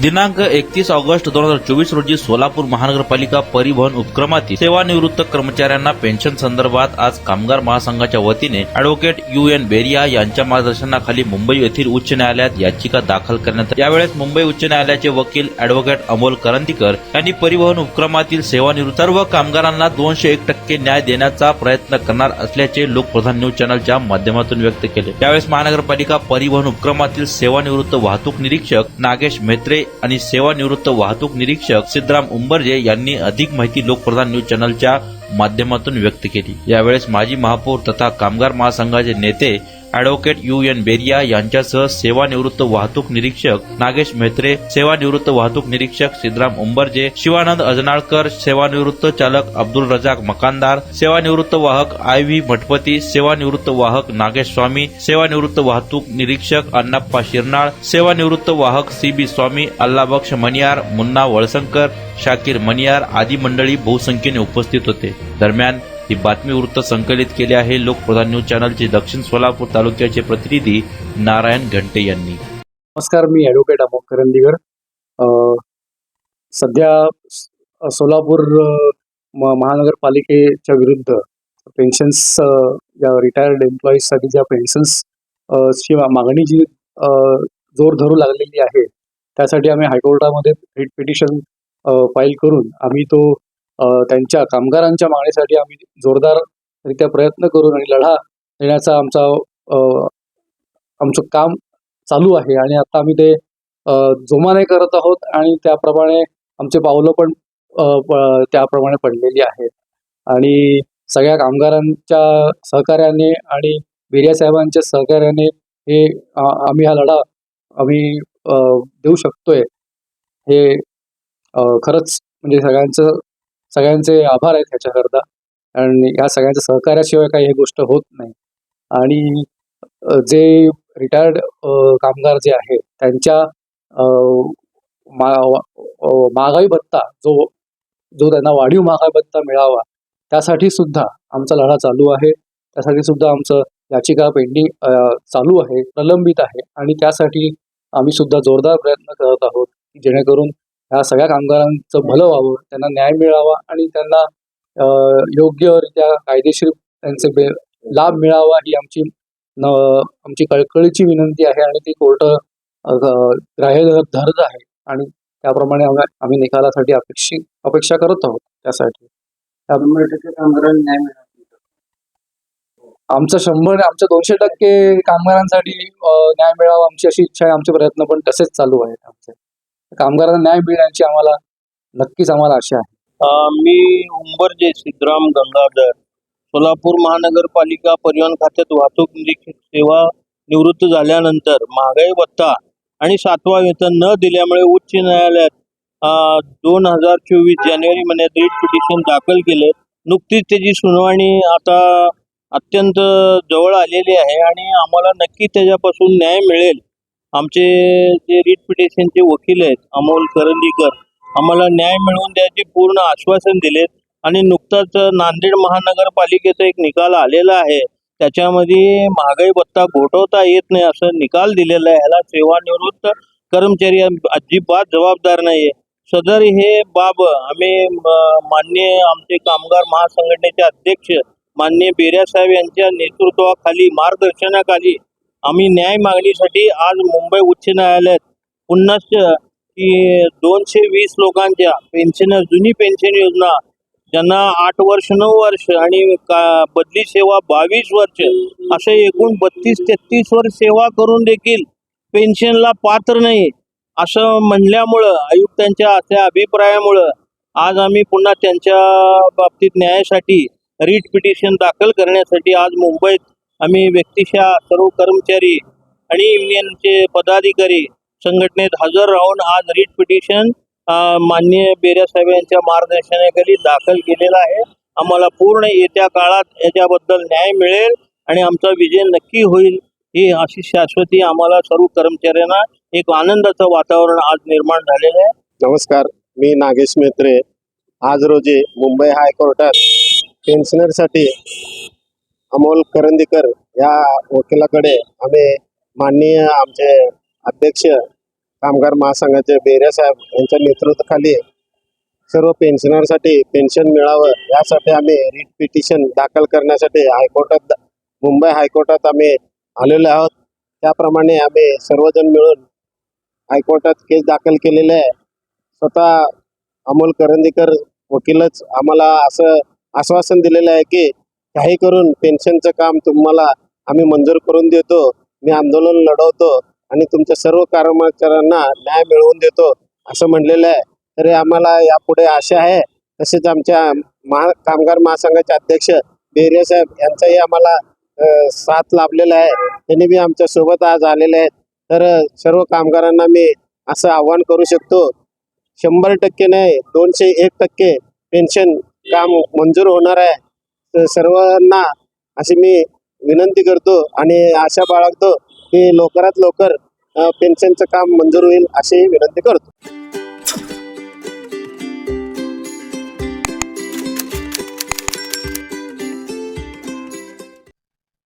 दिनांक एकतीस ऑगस्ट दोन हजार चोवीस रोजी सोलापूर महानगरपालिका परिवहन उपक्रमातील सेवानिवृत्त कर्मचाऱ्यांना पेन्शन संदर्भात आज कामगार महासंघाच्या वतीने अॅडव्होकेट यू एन बेरिया यांच्या मार्गदर्शनाखाली मुंबई येथील उच्च न्यायालयात याचिका दाखल करण्यात यावेळेस मुंबई उच्च न्यायालयाचे वकील अॅडव्होकेट अमोल करंदीकर यांनी परिवहन उपक्रमातील सेवानिवृत्त सर्व कामगारांना दोनशे एक टक्के न्याय देण्याचा प्रयत्न करणार असल्याचे लोकप्रधान न्यूज चॅनलच्या माध्यमातून व्यक्त केले. यावेळेस महानगरपालिका परिवहन उपक्रमातील सेवानिवृत्त वाहतूक निरीक्षक नागेश मेत्रे आणि सेवानिवृत्त वाहतूक निरीक्षक सिद्धराम उंबरजे यांनी अधिक माहिती लोकप्रधान न्यूज चॅनलच्या माध्यमातून व्यक्त केली. यावेळेस माजी महापौर तथा कामगार महासंघाचे नेते अॅडव्होकेट यू एन बेरिया यांच्यासह सेवानिवृत्त वाहतूक निरीक्षक नागेश मेहत्रे सेवानिवृत्त वाहतूक निरीक्षक सिद्धराम उंबरजे शिवानंद अजनाळकर सेवानिवृत्त चालक अब्दुल रजाक मकानदार सेवानिवृत्त वाहक आय व्ही मठपती सेवानिवृत्त वाहक नागेश स्वामी सेवानिवृत्त वाहतूक निरीक्षक अण्णाप्पा शिरनाळ सेवानिवृत्त वाहक सी बी स्वामी अल्लाबक्ष मणियार मुन्ना वळसंकर शाकीर मणियार आदी मंडळी बहुसंख्येने उपस्थित होते. दरम्यान ही बातमी वृत्त संकलित केले आहे लोकप्रधान न्यूज चॅनलचे दक्षिण सोलापूर तालुक्याचे प्रतिनिधी नारायण घंटे यांनी. नमस्कार मी ॲडव्होकेट अमोक करंदीकर. सध्या सोलापूर महानगरपालिकेच्या विरुद्ध पेन्शन्स ज्या या रिटायर्ड एम्प्लॉईजसाठी ज्या पेन्शन्स ची मागणी जी जोर धरू लागलेली आहे त्यासाठी आम्ही हायकोर्टामध्ये पिटिशन फाईल करून आम्ही तो त्यांच्या कामगारांच्या मागणीसाठी आम्ही जोरदाररित्या प्रयत्न करून आणि लढा देण्याचा आमचा अ, आमचं काम चालू आहे. आणि आता आम्ही ते जोमाने करत आहोत आणि त्याप्रमाणे आमचे पावलं पण त्याप्रमाणे पडलेली आहेत. आणि सगळ्या कामगारांच्या सहकार्याने आणि बिर्या साहेबांच्या सहकार्याने हे आम्ही हा लढा आम्ही अ, देऊ शकतोय. हे खरंच म्हणजे सगळ्यांचं सगळ्यांचे आभार आहेत ह्याच्याकरता. आणि ह्या सगळ्यांच्या सहकार्याशिवाय काही ही गोष्ट होत नाही. आणि जे रिटायर्ड कामगार जे आहेत त्यांच्या मा- महागाई भत्ता जो जो त्यांना वाढीव महागाई भत्ता मिळावा त्यासाठी सुद्धा आमचा लढा चालू आहे. त्यासाठी सुद्धा आमचं याचिका पेंडिंग चालू आहे प्रलंबित आहे. आणि त्यासाठी आम्ही सुद्धा जोरदार प्रयत्न करत आहोत जेणेकरून ह्या सगळ्या कामगारांचं भलं व्हावं त्यांना न्याय मिळावा आणि त्यांना योग्यरित्या कायदेशीर त्यांचे लाभ मिळावा ही आमची न आमची कळकळीची विनंती आहे आणि ती कोर्ट ग्राह्य धर- धरत आहे आणि त्याप्रमाणे आम्ही निकालासाठी अपेक्षी अपेक्षा करत आहोत त्यासाठी. आमचं शंभर आमच्या दोनशे टक्के कामगारांसाठी न्याय मिळावा आमची अशी इच्छा आहे आमचे प्रयत्न पण तसेच चालू आहेत आमचे. कामगारांना न्याय मिळण्याची आम्हाला नक्कीच आम्हाला आशा आहे. मी उंबरजे सिद्धराम गंगाधर सोलापूर महानगरपालिका परिवहन खात्यात वाहतूक निरीक्षक सेवा निवृत्त झाल्यानंतर महागाई भत्ता आणि सातवा वेतन न दिल्यामुळे उच्च न्यायालयात दोन हजार चोवीस जानेवारी महिन्यात रिट पिटिशन दाखल केले. नुकतीच त्याची सुनावणी आता अत्यंत जवळ आलेली आहे आणि आम्हाला नक्की त्याच्यापासून न्याय मिळेल. आमचे जे रीट पिटिशनचे वकील आहेत अमोल करंदीकर आम्हाला न्याय मिळवून द्यायचे पूर्ण आश्वासन दिलेत आणि नुकताच नांदेड महानगरपालिकेचा एक निकाल आलेला आहे. त्याच्यामध्ये महागाई भत्ता घोटवता येत नाही असं निकाल दिलेला आहे. ह्याला सेवानिवृत्त कर्मचारी अजिबात जबाबदार नाही सदर हे बाब आम्ही मान्य आमचे कामगार महासंघटनेचे अध्यक्ष माननीय बेऱ्या साहेब यांच्या नेतृत्वाखाली मार्गदर्शनाखाली आम्ही न्याय मागणीसाठी आज मुंबई उच्च न्यायालयात पुन्हा की दोनशे वीस लोकांच्या पेन्शन जुनी पेन्शन योजना ज्यांना आठ वर्ष नऊ वर्ष आणि बदली सेवा बावीस वर्ष असे एकूण बत्तीस तेहतीस वर्ष सेवा करून देखील पेन्शनला पात्र नाही. असं म्हणल्यामुळं आयुक्तांच्या अशा अभिप्रायामुळं आज आम्ही पुन्हा त्यांच्या बाबतीत न्यायासाठी रिट पिटिशन दाखल करण्यासाठी आज मुंबईत आम्ही व्यक्तिशः सर्व कर्मचारी आणि युनियनचे पदाधिकारी संघटनेत हजर राहून आज रीट पिटिशन माननीय बेऱ्या साहेब यांच्या मार्गदर्शनाखाली दाखल केलेला आहे. आम्हाला पूर्ण येत्या काळात याच्याबद्दल न्याय मिळेल आणि आमचा विजय नक्की होईल ही अशी शाश्वती आम्हाला सर्व कर्मचाऱ्यांना एक आनंदाचं वातावरण आज निर्माण झालेलं आहे. नमस्कार मी नागेश मेत्रे. आज रोजी मुंबई हायकोर्टात पेन्शनरसाठी अमोल करंदीकर या वकिलाकडे आम्ही माननीय आमचे अध्यक्ष कामगार महासंघाचे बेऱ्या साहेब यांच्या नेतृत्वाखाली सर्व पेन्शनरसाठी पेन्शन मिळावं यासाठी आम्ही रिट पिटिशन दाखल करण्यासाठी हायकोर्टात मुंबई हायकोर्टात आम्ही आलेलो आहोत. त्याप्रमाणे आम्ही सर्वजण मिळून हायकोर्टात केस दाखल केलेले आहे. स्वतः अमोल करंदीकर वकीलच आम्हाला असं आश्वासन दिलेलं आहे की काही करून पेन्शनचं काम तुम्हाला आम्ही मंजूर करून देतो मी आंदोलन लढवतो आणि तुमच्या सर्व कर्मचाऱ्यांना न्याय मिळवून देतो असं म्हणलेलं आहे. तरी आम्हाला यापुढे आशा आहे. तसेच आमच्या महा कामगार महासंघाचे अध्यक्ष बेरिया साहेब यांचाही आम्हाला साथ लाभलेला आहे. त्यांनी बी आमच्यासोबत आज आलेले आहेत. तर सर्व कामगारांना मी असं आव्हान करू शकतो शंभर टक्के नाही दोनशे एक टक्के पेन्शन काम मंजूर होणार आहे. तर सर्वांना अशी मी विनंती करतो आणि आशा बाळगतो की लवकरात लवकर पेन्शनचं काम मंजूर होईल अशी विनंती करतो.